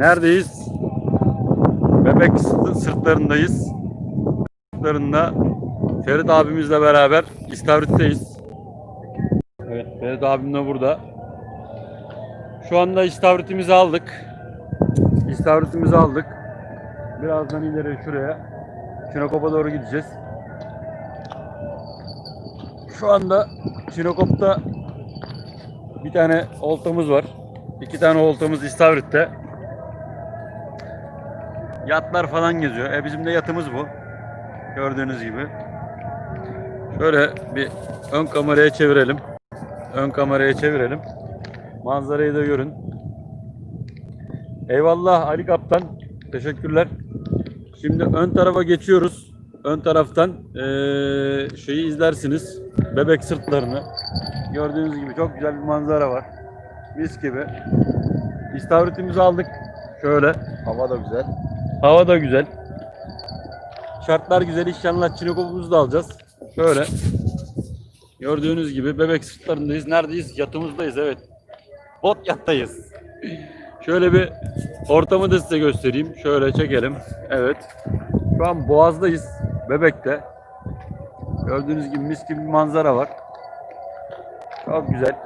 Neredeyiz? Bebek sırt- sırtlarındayız. Sırtlarında Ferit abimizle beraber İstavrit'teyiz. Evet Ferit abim de burada. Şu anda istavritimizi aldık. İstavritimizi aldık. Birazdan ileri şuraya. Çinokop'a doğru gideceğiz. Şu anda Çinokop'ta bir tane oltamız var. İki tane oltamız istavritte. Yatlar falan geziyor. E bizim de yatımız bu. Gördüğünüz gibi. Şöyle bir ön kameraya çevirelim. Ön kameraya çevirelim. Manzarayı da görün. Eyvallah Ali Kaptan. Teşekkürler. Şimdi ön tarafa geçiyoruz. Ön taraftan eee, şeyi izlersiniz. Bebek sırtlarını. Gördüğünüz gibi çok güzel bir manzara var. Mis gibi. İstavritimizi aldık. Şöyle. Hava da güzel. Hava da güzel. Şartlar güzel. İnşallah çinokopumuzu da alacağız. Şöyle. Gördüğünüz gibi bebek sırtlarındayız. Neredeyiz? Yatımızdayız evet. Bot yattayız. Şöyle bir ortamı da size göstereyim. Şöyle çekelim. Evet. Şu an Boğaz'dayız. Bebek'te. Gördüğünüz gibi mis gibi bir manzara var. Çok güzel.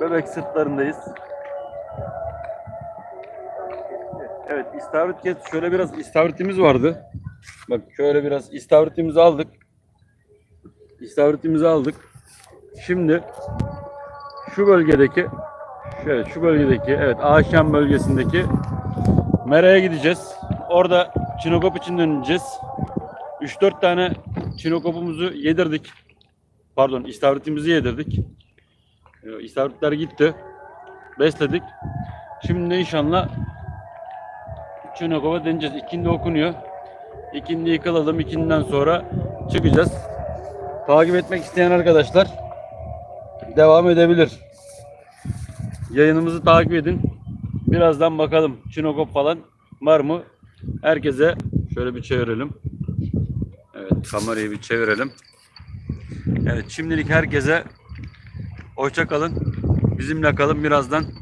Bebek sırtlarındayız. Evet istavrit kes. Şöyle biraz istavritimiz vardı. Bak şöyle biraz istavritimizi aldık. İstavritimizi aldık. Şimdi şu bölgedeki şöyle şu bölgedeki evet Ağaçyan bölgesindeki Mera'ya gideceğiz. Orada çinokop için döneceğiz. 3-4 tane çinokopumuzu yedirdik. Pardon istavritimizi yedirdik. Ee, İstavritler gitti. Besledik. Şimdi inşallah Çinokova deneyeceğiz. İkindi okunuyor. İkindiyi kılalım. İkinden sonra çıkacağız. Takip etmek isteyen arkadaşlar devam edebilir. Yayınımızı takip edin. Birazdan bakalım Çinokop falan var mı? Herkese şöyle bir çevirelim. Evet kamerayı bir çevirelim. Evet şimdilik herkese hoşça kalın. Bizimle kalın. Birazdan